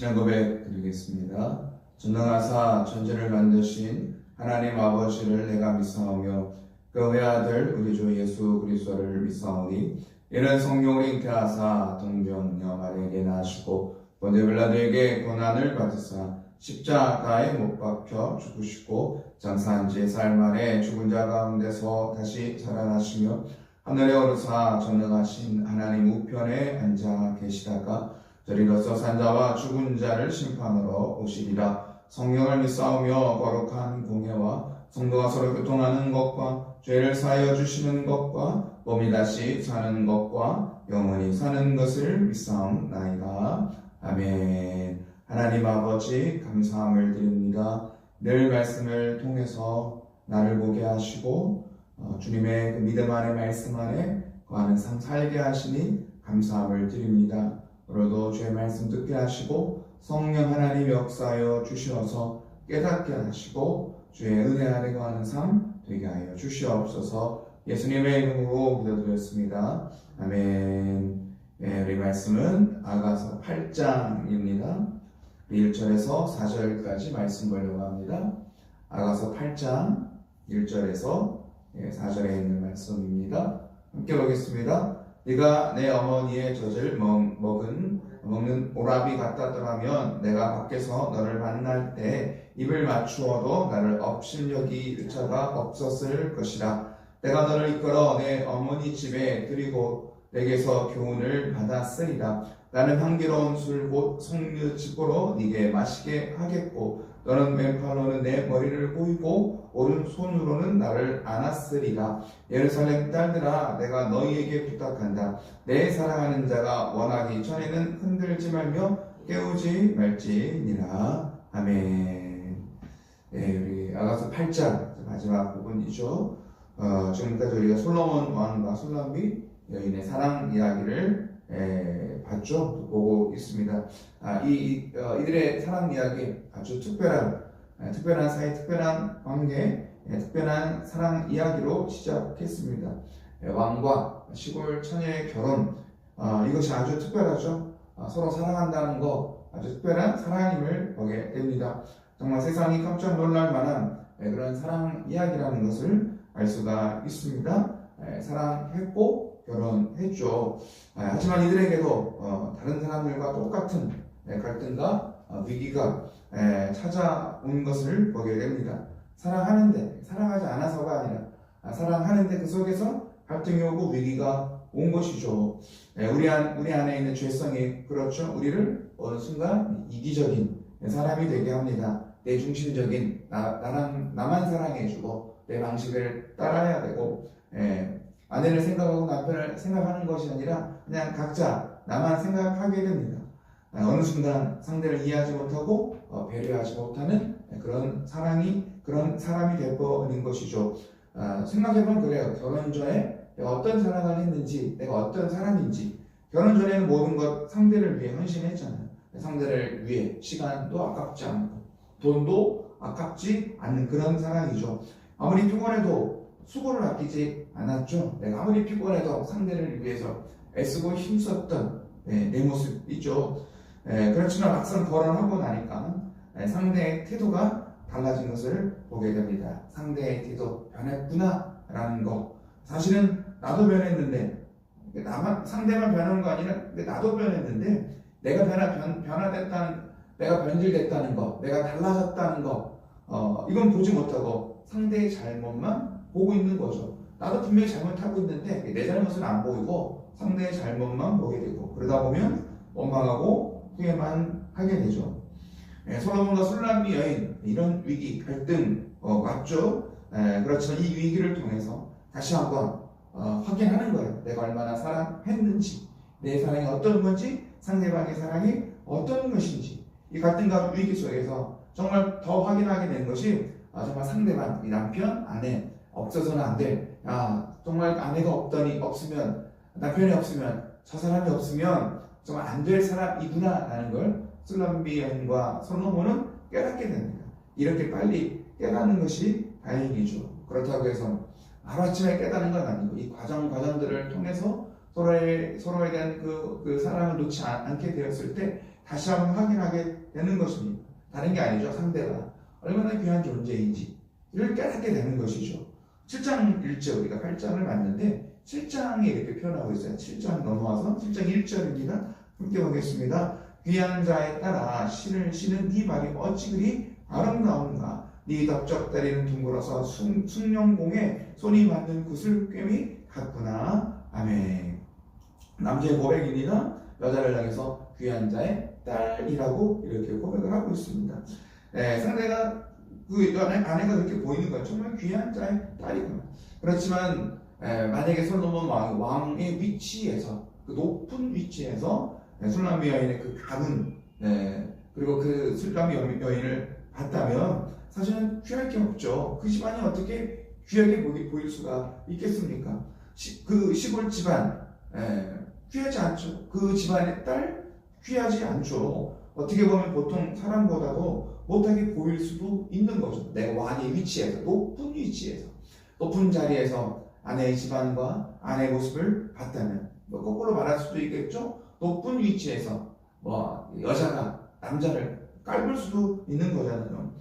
신앙 고백 드리겠습니다. 전능하사 천지를 만드신 하나님 아버지를 내가 믿사오며 그 외아들 우리 주 예수 그리스도를 믿사오니 이는 성령을 잉태하사 동정녀 마리에게 낳으시고 본데 빌라도에게 고난을 받으사 십자가에 못 박혀 죽으시고 장사한 지살 만에 죽은 자 가운데서 다시 살아나시며 하늘에 오르사 전능하신 하나님 우편에 앉아 계시다가 저리로서 산자와 죽은 자를 심판으로 오시리라. 성령을 믿사오며 거룩한 공회와 성도가 서로 교통하는 것과 죄를 사하여 주시는 것과 몸이 다시 사는 것과 영원히 사는 것을 믿사옵나이다. 아멘. 하나님 아버지 감사함을 드립니다. 늘 말씀을 통해서 나를 보게 하시고 어, 주님의 그 믿음 안에 말씀 안에 거하는 삶 살게 하시니 감사함을 드립니다 오늘도 주의 말씀 듣게 하시고 성령 하나님 역사하여 주시어서 깨닫게 하시고 주의 은혜 아래 거하는 삶 되게 하여 주시옵소서 예수님의 이름으로 기도드렸습니다. 아멘 네, 우리 말씀은 아가서 8장입니다. 1절에서 4절까지 말씀 보려고 합니다. 아가서 8장 1절에서 4절에 있는 말씀입니다. 함께 보겠습니다. 네가 내 어머니의 젖을 먹, 먹은 먹는 오라비 같다더라면 내가 밖에서 너를 만날 때 입을 맞추어도 나를 업신여기 자가 없었을 것이라. 내가 너를 이끌어 내 어머니 집에 드리고 내게서 교훈을 받았으리라. 나는 향기로운 술곧 성류즙으로 네게 마시게 하겠고 너는 왼팔로는 내 머리를 꼬이고 오른손으로는 나를 안았으리라. 예루살렘 딸들아 내가 너희에게 부탁한다. 내 사랑하는 자가 원하기 전에는 흔들지 말며 깨우지 말지니라. 아멘. 네, 우리 아가서 8장 마지막 부분이죠. 어, 지금까지 우리가 솔로몬 왕과 솔로미 여인의 사랑 이야기를 에, 봤죠. 보고 있습니다. 아, 이, 어, 이들의 사랑 이야기 아주 특별한 에, 특별한 사이 특별한 관계 에, 특별한 사랑 이야기로 시작했습니다. 에, 왕과 시골 처녀의 결혼 어, 이것이 아주 특별하죠. 어, 서로 사랑한다는 거 아주 특별한 사랑임을 보게 됩니다. 정말 세상이 깜짝 놀랄 만한 에, 그런 사랑 이야기라는 것을 알 수가 있습니다. 에, 사랑했고 결혼했죠. 아, 하지만 이들에게도 어, 다른 사람들과 똑같은 예, 갈등과 어, 위기가 예, 찾아온 것을 보게 됩니다. 사랑하는데 사랑하지 않아서가 아니라 아, 사랑하는데 그 속에서 갈등이 오고 위기가 온 것이죠. 예, 우리 안 우리 안에 있는 죄성이 그렇죠. 우리를 어느 순간 이기적인 사람이 되게 합니다. 내 중심적인 나, 나랑 나만 사랑해주고 내 방식을 따라야 되고 예, 아내를 생각하고 남편을 생각하는 것이 아니라 그냥 각자 나만 생각하게 됩니다. 아, 어느 순간 상대를 이해하지 못하고 어, 배려하지 못하는 그런 사랑이 그런 사람이 되버린 것이죠. 아, 생각해보면 그래요. 결혼 전에 내가 어떤 사랑을 했는지, 내가 어떤 사람인지. 결혼 전에는 모든 것 상대를 위해 헌신했잖아요. 상대를 위해 시간도 아깝지 않고 돈도 아깝지 않는 그런 사랑이죠. 아무리 피곤해도 수고를 아끼지 않았죠. 내가 아무리 피곤해도 상대를 위해서 애쓰고 힘썼던 네, 내 모습 있죠. 네, 그렇지만 막상 결혼하고 나니까 네, 상대의 태도가 달라진 것을 보게 됩니다. 상대의 태도 변했구나 라는 거. 사실은 나도 변했는데 나만 상대만 변한 거 아니라 나도 변했는데 내가 변화 변, 변화됐다는 내가 변질됐다는 거, 내가 달라졌다는 거, 어, 이건 보지 못하고 상대의 잘못만 보고 있는 거죠. 나도 분명히 잘못하고 있는데 내 잘못은 안 보이고 상대의 잘못만 보게 되고 그러다 보면 원망하고 후회만 하게 되죠. 예, 솔로몬과 술람미 여인 이런 위기 갈등 어, 맞죠? 예, 그렇지만 이 위기를 통해서 다시 한번 어, 확인하는 거예요. 내가 얼마나 사랑했는지 내 사랑이 어떤 건지 상대방의 사랑이 어떤 것인지 이 갈등과 위기 속에서 정말 더 확인하게 된 것이 아, 정말 상대방, 이 남편, 아내 없어서는 안 돼. 야, 정말 아내가 없더니 없으면 남편이 없으면 저 사람이 없으면 정말 안 될 사람이구나 라는 걸 슬람비 여인과 솔로몬은 깨닫게 됩니다. 이렇게 빨리 깨닫는 것이 다행이죠. 그렇다고 해서 하루아침에 깨닫는 건 아니고 이 과정 과정들을 통해서 서로의, 서로에 대한 그, 그 사랑을 놓지 않, 게 되었을 때 다시 한번 확인하게 되는 것입니다. 다른 게 아니죠. 상대가 얼마나 귀한 존재인지 이를 깨닫게 되는 것이죠. 7장 1절 우리가 8장을 봤는데 7장에 이렇게 표현하고 있어요. 7장 넘어와서 7장 1절입니다. 함께 보겠습니다. 귀한 자에 따라 신을 신은 네 발이 어찌 그리 아름다운가 네 덕적다리는 둥글어서 숭, 숭령공에 손이 맞는 구슬 꿰미 같구나 아멘 남자의 고백입니다 여자를 향해서 귀한 자의 딸이라고 이렇게 고백을 하고 있습니다 네, 상대가 그 아내, 아내가 그렇게 보이는 거예요 정말 귀한 자의 딸이구나 그렇지만 에, 만약에 솔로몬 왕, 왕의 위치에서 그 높은 위치에서 네, 술람미 여인의 그 가문 네, 그리고 그 술람미 여- 여인을 봤다면 사실은 귀할 게 없죠. 그 집안이 어떻게 귀하게 보일 수가 있겠습니까? 시- 그 시골 집안 에, 귀하지 않죠. 그 집안의 딸 귀하지 않죠. 어떻게 보면 보통 사람보다도 못하게 보일 수도 있는 거죠. 내 왕의 위치에서 높은 위치에서 높은 자리에서 아내의 집안과 아내의 모습을 봤다면 뭐 거꾸로 말할 수도 있겠죠. 높은 위치에서 뭐 여자가 남자를 깔볼 수도 있는 거잖아요.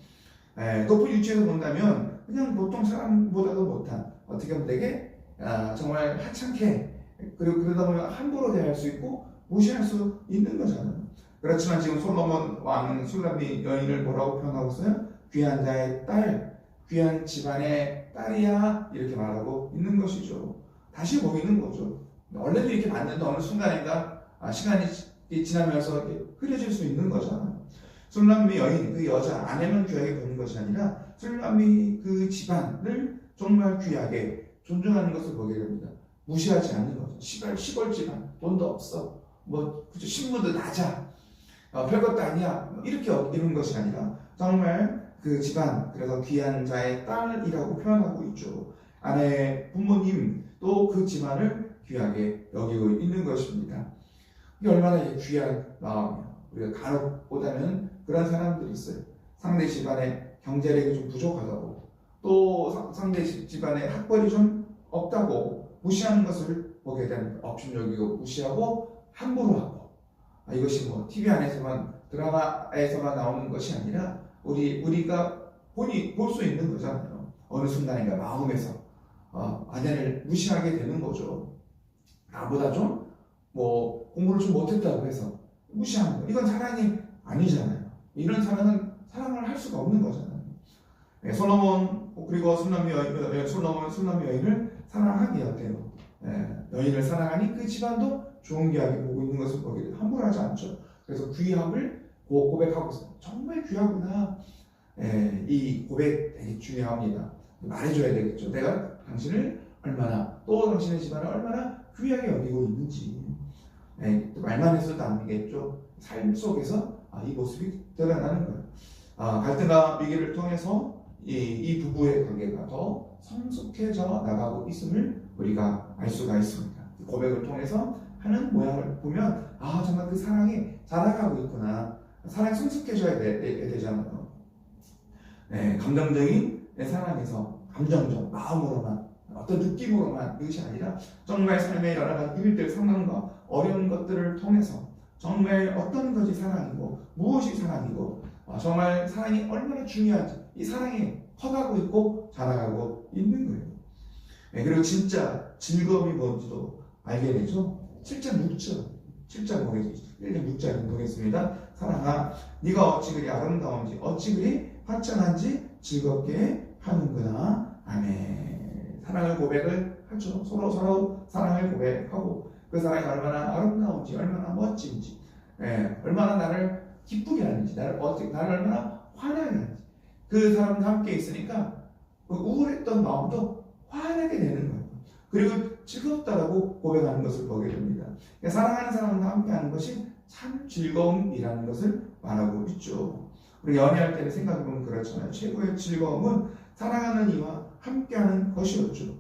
에, 높은 위치에서 본다면 그냥 보통 사람보다도 못한 어떻게 보면 되게 아, 정말 하찮게 그리고 그러다 보면 함부로 대할 수 있고 무시할 수 있는 거잖아요. 그렇지만 지금 솔로몬 왕은 술람미 여인을 뭐라고 표현하고 있어요? 귀한 자의 딸, 귀한 집안의 딸이야 이렇게 말하고 있는 것이죠. 다시 보이는 거죠. 원래도 이렇게 봤는데 어느 순간인가 아, 시간이 지- 지나면서 흐려질 수 있는 거잖아요. 술람미 여인, 그 여자 아내만 귀하게 보는 것이 아니라 술람미 그 집안을 정말 귀하게 존중하는 것을 보게 됩니다. 무시하지 않는 거죠. 시골, 시골 집안, 돈도 없어. 뭐, 그죠. 신분도 낮아. 어, 별것도 아니야. 뭐 이렇게 이런 것이 아니라 정말 그 집안, 그래서 귀한 자의 딸이라고 표현하고 있죠. 아내, 부모님, 또 그 집안을 귀하게 여기고 있는 것입니다. 이게 얼마나 귀한 마음이야. 우리가 간혹 보다는 그런 사람들이 있어요. 상대 집안의 경제력이 좀 부족하다고, 또 상- 상대 집- 집안의 학벌이 좀 없다고 무시하는 것을 보게 되는 업신여기고 무시하고 함부로 하고 아, 이것이 뭐 TV 안에서만 드라마에서만 나오는 것이 아니라 우리 우리가 본이 볼수 있는 거잖아요. 어느 순간인가 마음에서 어, 아내를 무시하게 되는 거죠. 나보다 좀 뭐 공부를 좀 못했다고 해서 무시하는 거. 이건 사랑이 아니잖아요. 이런 사랑은 사랑을 할 수가 없는 거잖아요. 네, 솔로몬 그리고 술람미 여인, 여- 솔로몬 술람미 여인을 사랑하게 어때요? 예, 여인을 사랑하니 그 집안도 좋은 귀하게 보고 있는 것을 돼요. 함부로 하지 않죠. 그래서 귀함을 고- 고백하고 있어요. 정말 귀하구나. 예, 이 고백 되게 중요합니다. 말해줘야 되겠죠. 내가 당신을 얼마나 또 당신의 집안을 얼마나 귀하게 여기고 있는지 예, 또 말만 해서도 안 되겠죠. 삶 속에서 아, 이 모습이 드러나는 거예요. 아, 갈등과 위기를 통해서 이, 이 부부의 관계가 더 성숙해져 나가고 있음을 우리가 알 수가 있습니다. 그 고백을 통해서 하는 모양을 보면 아 정말 그 사랑이 자라가고 있구나. 사랑이 성숙해져야 되, 되, 되잖아요. 네, 감정적인 내 사랑에서 감정적 마음으로만 어떤 느낌으로만 이것이 아니라 정말 삶의 여러 가지 일들 상황과 어려운 것들을 통해서 정말 어떤 것이 사랑이고 무엇이 사랑이고 어, 정말 사랑이 얼마나 중요한지 이 사랑이 커가고 있고 자라가고 있는 거예요. 네, 그리고 진짜 즐거움이 뭔지도 알게 되죠. 7장 6절, 7장 보겠습니다. 1장 6절 보겠습니다. 사랑아, 네가 어찌 그리 아름다운지 어찌 그리 화창한지 즐겁게 하는구나. 아멘. 사랑을 고백을 하죠. 서로 서로 사랑을 고백하고 그 사랑이 얼마나 아름다운지, 얼마나 멋진지, 예, 얼마나 나를 기쁘게 하는지, 나를 어떻게 나를 얼마나 화나게 하는지. 그 사람과 함께 있으니까 그 우울했던 마음도 화나게 되는 거예요. 그리고 즐겁다라고 고백하는 것을 보게 됩니다. 그러니까 사랑하는 사람과 함께하는 것이 참 즐거움이라는 것을 말하고 있죠. 우리 연애할 때는 생각해보면 그렇잖아요. 최고의 즐거움은 사랑하는 이와 함께하는 것이었죠.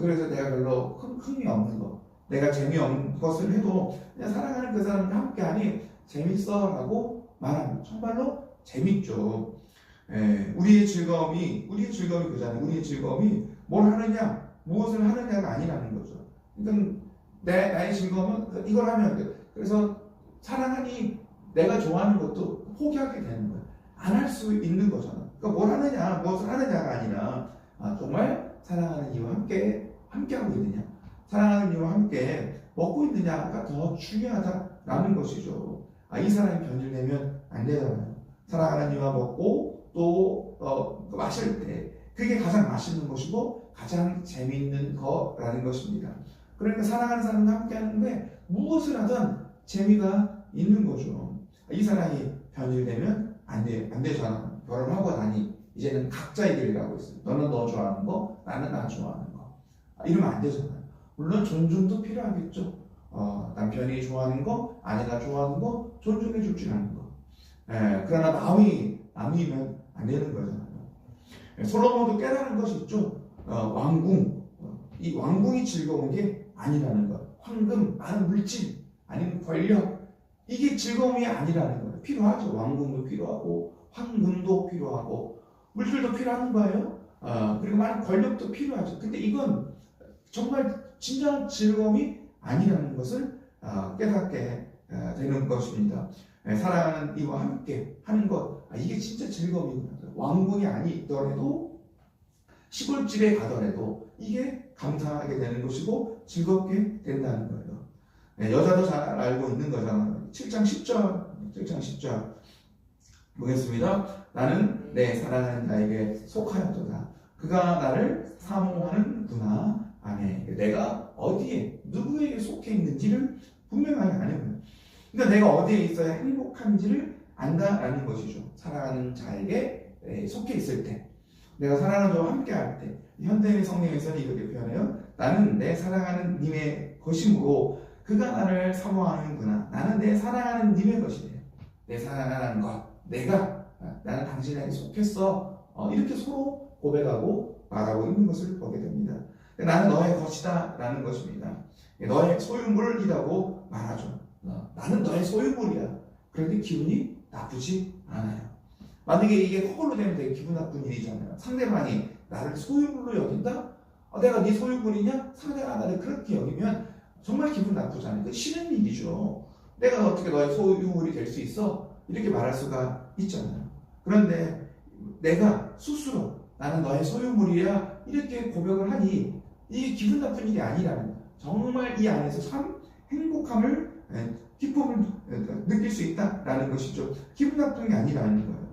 그래서 내가 별로 흥- 흥미 없는 것, 내가 재미없는 것을 해도 그냥 사랑하는 그 사람과 함께하니 재밌어라고 말합니다. 정말로 재밌죠. 예, 우리의 즐거움이 우리의 즐거움이 그잖아요. 우리의 즐거움이 뭘 하느냐, 무엇을 하느냐가 아니라는 거죠. 그러니까 내 나의 즐거움은 이걸 하면 돼. 그래서 사랑하니 내가 좋아하는 것도 포기하게 되는 거야. 안 할 수 있는 거잖아. 그러니까 뭘 하느냐, 무엇을 하느냐가 아니라 아, 정말 사랑하는 이와 함께 함께 하고 있느냐, 사랑하는 이와 함께 먹고 있느냐가 더 중요하다라는 것이죠. 아, 이 사람이 변질되면 안 되잖아요. 사랑하는 이와 먹고 또 어, 그 마실 때 그게 가장 맛있는 것이고 가장 재미있는 거라는 것입니다. 그러니까 사랑하는 사람과 함께 하는데 무엇을 하든 재미가 있는 거죠. 이 사람이 변질되면 안, 돼, 안 되잖아. 결혼하고 나니 이제는 각자의 길을 가고 있어요. 너는 너 좋아하는 거, 나는 나 좋아하는 거. 아, 이러면 안 되잖아요. 물론 존중도 필요하겠죠. 어, 남편이 좋아하는 거, 아내가 좋아하는 거, 존중해 줄줄 아는 거. 예, 그러나 남이, 남이면 안 되는 거잖아요. 예, 솔로몬도 깨달은 것이 있죠. 어, 왕궁. 어, 이 왕궁이 즐거운 게 아니라는 것. 황금, 많은 물질, 아니면 권력. 이게 즐거움이 아니라는 거예요. 필요하죠. 왕궁도 필요하고, 황금도 필요하고, 물질도 필요한 거예요. 어, 그리고 많은 권력도 필요하죠. 근데 이건 정말 진정한 즐거움이 아니라는 것을 어, 깨닫게 어, 되는 것입니다. 예, 사랑하는 이와 함께 하는 것, 아, 이게 진짜 즐거움이구나. 왕궁이 아니더라도 시골집에 가더라도 이게 감사하게 되는 것이고 즐겁게 된다는 거예요. 예, 여자도 잘 알고 있는 거잖아요. 7장 10절, 7장 10절 보겠습니다. 나는 내 사랑하는 자에게 속하였도다. 그가 나를 사모하는구나. 아멘. 내가 어디에 누구에게 속해 있는지를 분명하게 아는 거예요. 그러니까 내가 어디에 있어야 행복한지를 안다라는 것이죠. 사랑하는 자에게 에, 속해 있을 때, 내가 사랑하는 자와 함께 할 때, 현대인 성경에서는 이렇게 표현해요. 나는 내 사랑하는 님의 것이므로 그가 나를 사모하는구나. 나는 내 사랑하는 님의 것이래요. 내 사랑하는 것, 내가 아, 나는 당신에게 속했어. 어, 이렇게 서로 고백하고 말하고 있는 것을 보게 됩니다. 나는 너의 것이다 라는 것입니다. 너의 소유물이라고 말하죠. 어, 나는 너의 소유물이야. 그런데 기분이 나쁘지 않아요. 만약에 이게 허물로 되면 되게 기분 나쁜 일이잖아요. 상대방이 나를 소유물로 여긴다? 어, 내가 네 소유물이냐? 상대가 나를 그렇게 여기면 정말 기분 나쁘잖아요. 그 싫은 일이죠. 내가 어떻게 너의 소유물이 될 수 있어? 이렇게 말할 수가 있잖아요. 그런데 내가 스스로 나는 너의 소유물이야 이렇게 고백을 하니 이게 기분 나쁜 일이 아니라는. 정말 이 안에서 참 행복함을 예, 기쁨을 느낄 수 있다라는 것이죠. 기분 나쁜 게 아니라는 거예요.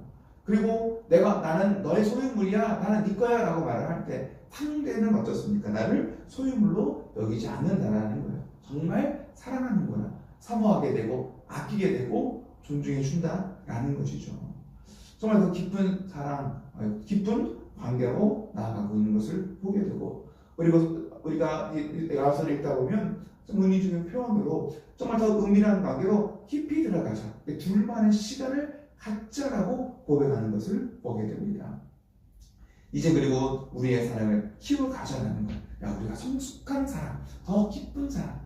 그리고 내가 나는 너의 소유물이야, 나는 네 거야 라고 말을 할 때 상대는 어떻습니까? 나를 소유물로 여기지 않는다라는 거예요. 정말 사랑하는구나, 사모하게 되고 아끼게 되고 존중해 준다라는 것이죠. 정말 그 기쁜 사랑, 어, 기쁜 관계로 나아가고 있는 것을 보게 되고 그리고 우리가 야서를 읽다 보면 의미 중의 표현으로 정말 더 은밀한 관계로 깊이 들어가자. 둘만의 시간을 갖자라고 고백하는 것을 보게 됩니다. 이제 그리고 우리의 사랑을 키워가자라는 것. 야, 우리가 성숙한 사랑, 더 기쁜 사랑.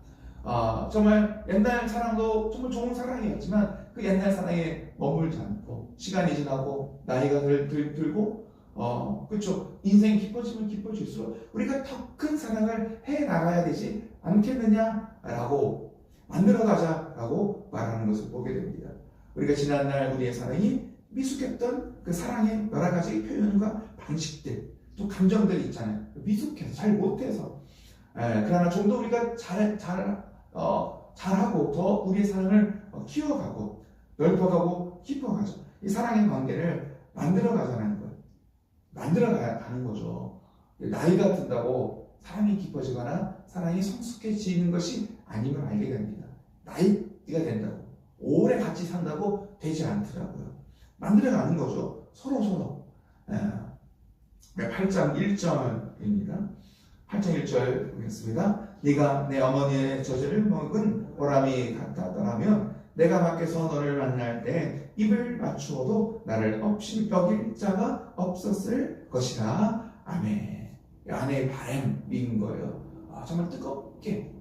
어, 정말 옛날 사랑도 정말 좋은 사랑이었지만 그 옛날 사랑에 머물지 않고 시간이 지나고 나이가 들, 들, 들 고 어, 그렇죠. 인생이 깊어지면 깊어질수록 우리가 더 큰 사랑을 해 나가야 되지 않겠느냐라고 만들어 가자라고 말하는 것을 보게 됩니다. 우리가 지난날 우리의 사랑이 미숙했던 그 사랑의 여러 가지 표현과 방식들, 또 감정들이 있잖아요. 미숙해서 잘 못해서. 에, 그러나 좀 더 우리가 잘, 잘, 어, 잘하고 더 우리의 사랑을 어, 키워가고 넓어가고 깊어가죠. 이 사랑의 관계를 만들어가자는 거예요. 만들어가는 거죠. 나이가 든다고 사랑이 깊어지거나 사랑이 성숙해지는 것이 아님을 알게 됩니다. 나이가 된다고 오래 같이 산다고 되지 않더라고요. 만들어가는 거죠. 서로 서로. 예. 8장 1절입니다. 8장 1절 보겠습니다. 네가 내 어머니의 저주를 먹은 보람이 같다더라면 내가 밖에서 너를 만날 때 입을 맞추어도 나를 없이 여길 자가 없었을 것이라. 아멘. 아내의 바램인 거예요. 아, 정말 뜨겁게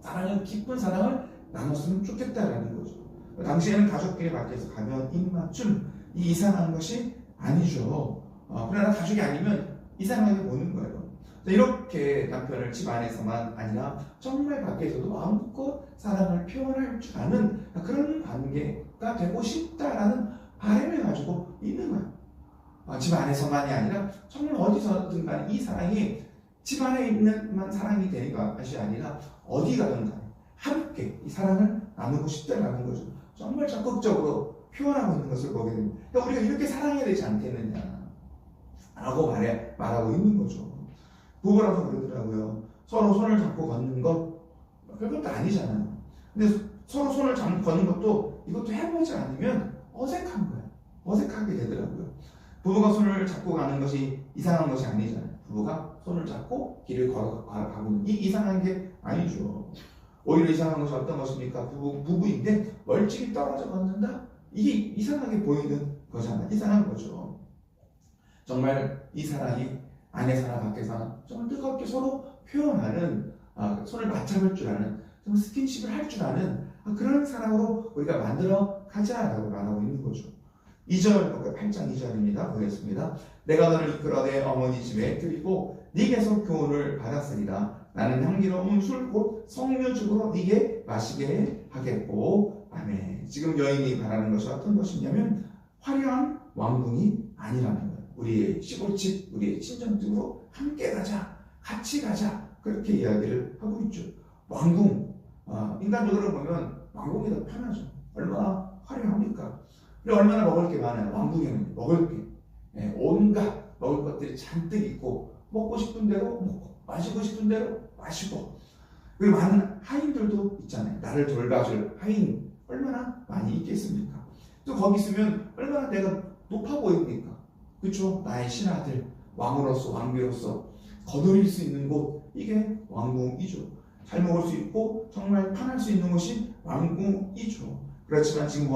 사랑을 기쁜 사랑을 나눴으면 좋겠다라는 거죠. 당시에는 가족끼리 밖에서 가면 입맞춤 이 이상한 것이 아니죠. 어, 그러나 가족이 아니면 이상하게 보는 거예요. 이렇게 남편을 집 안에서만 아니라 정말 밖에서도 마음껏 사랑을 표현할 줄 아는 그런 관계가 되고 싶다라는 바람을 가지고 있는 거예요. 어, 집 안에서만이 아니라 정말 어디서든 간에 이 사랑이 집 안에 있는만 사랑이 되는 것이 아니라 어디 가든 간에 함께 이 사랑을 나누고 싶다라는 거죠. 정말 적극적으로 표현하고 있는 것을 보게 됩니다. 그러니까 우리가 이렇게 사랑해야 되지 않겠느냐 라고 말해, 말하고 있는 거죠. 부부라서 그러더라고요. 서로 손을 잡고 걷는 것 별것도 아니잖아요. 근데 서로 손을 잡고 걷는 것도 이것도 해보지 않으면 어색한 거예요. 어색하게 되더라고요. 부부가 손을 잡고 가는 것이 이상한 것이 아니잖아요. 부부가 손을 잡고 길을 걸어 가고 있는 이 이상한 게 아니죠. 오히려 이상한 것이 어떤 것입니까? 부부, 부부인데 멀찍이 떨어져 걷는다? 이게 이상하게 보이는 거잖아요. 이상한 거죠. 정말 이 사랑이 안에서나 밖에서나 정말 뜨겁게 서로 표현하는 아, 손을 맞잡을 줄 아는 정말 스킨십을 할 줄 아는 아, 그런 사랑으로 우리가 만들어 가자라고 말하고 있는 거죠. 2절, 8장 2절입니다. 보겠습니다. 내가 너를 이끌어 내 어머니 집에 드리고 네게서 교훈을 받았으리라. 나는 향기로운 술곧 성묘죽으로 네게 마시게 하겠고 아멘. 지금 여인이 바라는 것이 어떤 것이냐면 화려한 왕궁이 아니라는 거예요. 우리의 시골집, 우리의 친정집으로 함께 가자, 같이 가자 그렇게 이야기를 하고 있죠. 왕궁, 아, 인간적으로 보면 왕궁이 더 편하죠. 얼마나 화려합니까? 그리고 얼마나 먹을 게 많아요. 왕궁에는 먹을 게 예, 온갖 먹을 것들이 잔뜩 있고 먹고 싶은 대로 먹고 마시고 싶은 대로 마시고 그리고 많은 하인들도 있잖아요. 나를 돌봐줄 하인 얼마나 많이 있겠습니까? 또 거기 있으면 얼마나 내가 높아 보입니까? 그렇죠? 나의 신하들 왕으로서 왕비로서 거느릴 수 있는 곳 이게 왕궁이죠. 잘 먹을 수 있고 정말 편할 수 있는 곳이 왕궁이죠. 그렇지만 지금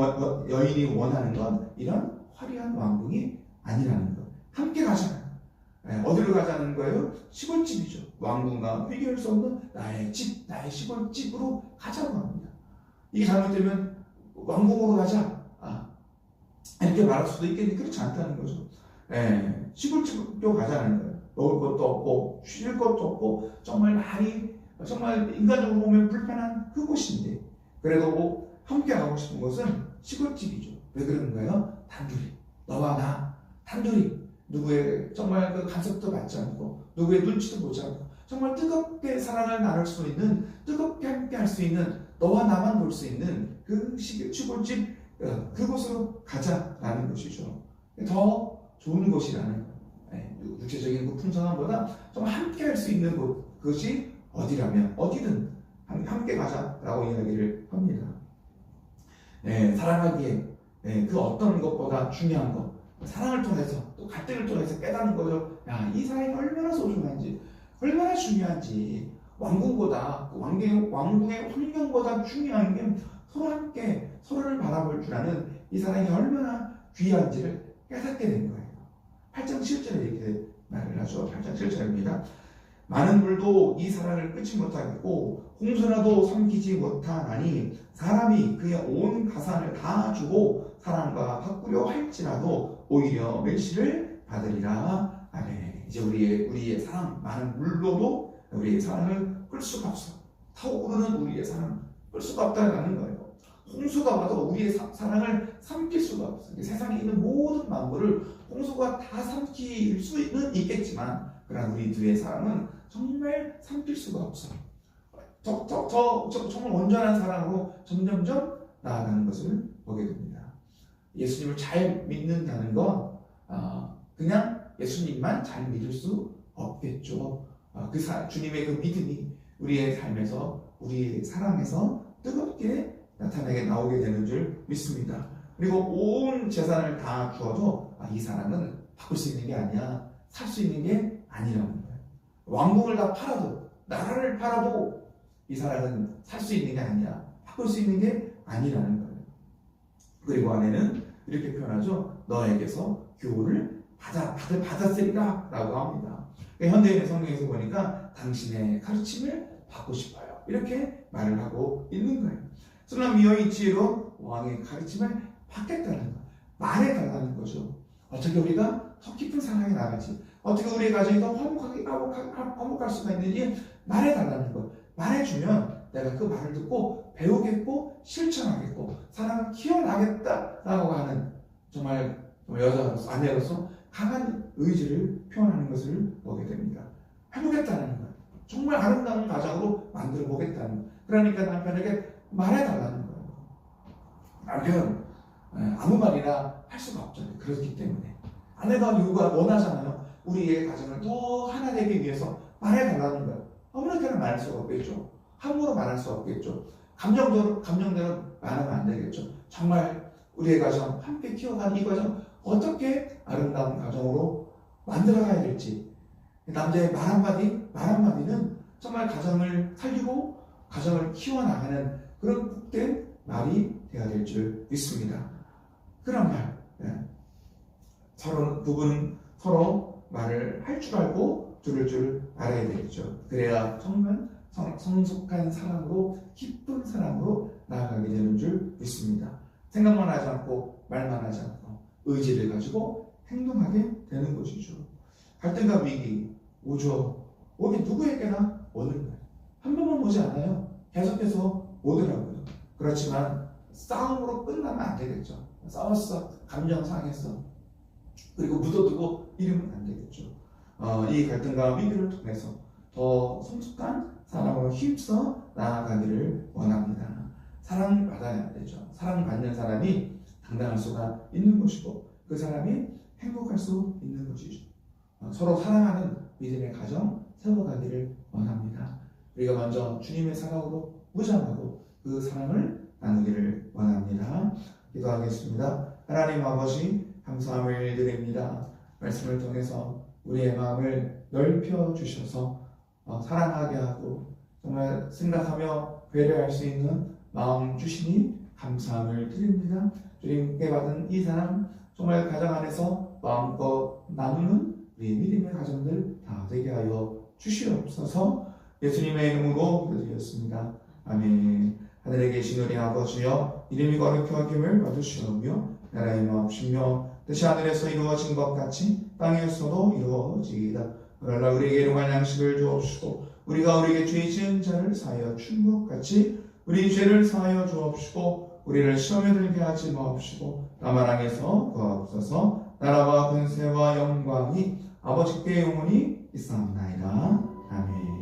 여인이 원하는 건 이런 화려한 왕궁이 아니라는 것. 함께 가잖아요. 네, 어디로 가자는 거예요? 시골집이죠. 왕궁과 비교할 수 없는 나의 집, 나의 시골집으로 가자고 합니다. 이게 잘못되면 왕궁으로 가자. 아, 이렇게 말할 수도 있겠는데 그렇지 않다는 거죠. 네, 시골집으로 가자는 거예요. 먹을 것도 없고 쉴 것도 없고 정말 날이 정말 인간적으로 보면 불편한 그곳인데 그래도 뭐 함께 가고 싶은 곳은 시골집이죠. 왜 그런가요? 단둘이 너와 나 단둘이 누구의 정말 그 간섭도 받지 않고 누구의 눈치도 보지 않고 정말 뜨겁게 사랑을 나눌 수 있는 뜨겁게 함께 할 수 있는 너와 나만 볼 수 있는 그 시골집 어, 그곳으로 가자라는 것이죠. 더 좋은 곳이라는 네, 육체적인 그 풍성함보다 정말 함께 할 수 있는 곳 그것이 어디라면 어디든 함께 가자라고 이야기를 합니다. 네, 사랑하기에 네, 그 어떤 것보다 중요한 것 사랑을 통해서 또 갈등을 통해서 깨닫는 거죠. 야, 이 사랑이 얼마나 소중한지, 얼마나 중요한지. 왕궁보다, 그 왕궁의, 왕궁의 환경보다 중요한 게 서로 함께 서로를 바라볼 줄 아는 이 사랑이 얼마나 귀한지를 깨닫게 된 거예요. 8장 7절에 이렇게 말을 하죠. 8장 7절입니다. 많은 불도 이 사랑을 끊지 못하겠고 홍수라도 삼키지 못하나니 사람이 그의 온 가산을 다 주고 사랑과 바꾸려 할지라도 오히려 멸시를 받으리라. 아멘. 이제 우리의 우리의 사랑 많은 물로도 우리의 사랑을 끌 수가 없어. 타오르는 우리의 사랑 끌 수가 없다는 거예요. 홍수가 와도 우리의 사, 랑을 삼킬 수가 없어. 세상에 있는 모든 만물을 홍수가 다 삼킬 수는 있겠지만 그러나 우리 둘의 사랑은 정말 삼킬 수가 없어. 더, 더, 더, 더 정말 온전한 사랑으로 점점점 나아가는 것을 보게 됩니다. 예수님을 잘 믿는다는 건 어, 그냥 예수님만 잘 믿을 수 없겠죠. 어, 그 사, 주님의 그 믿음이 우리의 삶에서 우리의 사랑에서 뜨겁게 나타나게 나오게 되는 줄 믿습니다. 그리고 온 재산을 다 주어도 아, 이 사랑은 바꿀 수 있는 게 아니야. 살 수 있는 게 아니라는 거예요. 왕궁을 다 팔아도 나라를 팔아도 이 사랑은 살 수 있는 게 아니야. 바꿀 수 있는 게 아니라는 거예요. 그리고 안에는 이렇게 표현하죠. 너에게서 교훈을 받아, 받, 받았으리라 라고 합니다. 그러니까 현대인의 성경에서 보니까 당신의 가르침을 받고 싶어요. 이렇게 말을 하고 있는 거예요. 슬람 미어의 지혜로 왕의 가르침을 받겠다는 거. 말해달라는 거죠. 어떻게 우리가 더 깊은 사랑에 나가지? 어떻게 우리의 가정이 더 화목하게, 화목할, 화목할 수가 있는지 말해달라는 거. 말해주면 내가 그 말을 듣고 배우겠고 실천하겠고 사랑을 키워나겠다라고 하는 정말 여자로서 아내로서 강한 의지를 표현하는 것을 보게 됩니다. 해보겠다는 거예요. 정말 아름다운 가정으로 만들어 보겠다는 거예요. 그러니까 남편에게 말해달라는 거예요. 남편 예, 아무 말이나 할 수가 없잖아요. 그렇기 때문에 아내가 요구가 원하잖아요. 우리의 가정을 더 하나 되기 위해서 말해달라는 거예요. 아무렇게나 말할 수가 없겠죠. 함부로 말할 수 없겠죠. 감정대로 감정대로 말하면 안 되겠죠. 정말 우리의 가정 함께 키워가는 이 가정 어떻게 아름다운 가정으로 만들어가야 될지 남자의 말 한마디 말 한마디는 정말 가정을 살리고 가정을 키워나가는 그런 복된 말이 되어야 될 줄 믿습니다. 그런 말 예. 서로 두 분 서로 말을 할 줄 알고 들을 줄 알아야 되겠죠. 그래야 정말 성, 성숙한 사랑으로 기쁜 사랑으로 나아가게 되는 줄 믿습니다. 생각만 하지 않고 말만 하지 않고 의지를 가지고 행동하게 되는 것이죠. 갈등과 위기 오죠. 오기 누구에게나 오는 거예요. 한 번만 오지 않아요. 계속해서 오더라고요. 그렇지만 싸움으로 끝나면 안 되겠죠. 싸웠어, 감정 상했어. 그리고 묻어두고 이러면 안 되겠죠. 어, 이 갈등과 위기를 통해서 더 성숙한 사랑으로 힘써 나아가기를 원합니다. 사랑을 받아야 되죠. 사랑받는 사람이 당당할 수가 있는 것이고 그 사람이 행복할 수 있는 것이죠. 어, 서로 사랑하는 믿음의 가정 세워가기를 원합니다. 우리가 먼저 주님의 사랑으로 무장하고 그 사랑을 나누기를 원합니다. 기도하겠습니다. 하나님 아버지 감사함을 드립니다. 말씀을 통해서 우리의 마음을 넓혀 주셔서 어, 사랑하게 하고 정말 생각하며 배려할 수 있는 마음 주시니 감사함을 드립니다. 주님께 받은 이 사랑 정말 가정 안에서 마음껏 나누는 우리 믿음의 가정들 다 되게 하여 주시옵소서 예수님의 이름으로 기도드렸습니다. 아멘 하늘에 계신 우리 아버지여 이름이 거룩히 여김을 받으시오며 나라의 마옵시며 뜻이 하늘에서 이루어진 것 같이 땅에서도 이루어지이다. 그러나 우리에게 일용할 양식을 주옵시고 우리가 우리에게 죄 지은 자를 사하여 준 것 같이 우리 죄를 사하여 주옵시고 우리를 시험에 들게 하지 마옵시고 다만 항에서 구하옵소서 나라와 권세와 영광이 아버지께 영원히 있사옵나이다.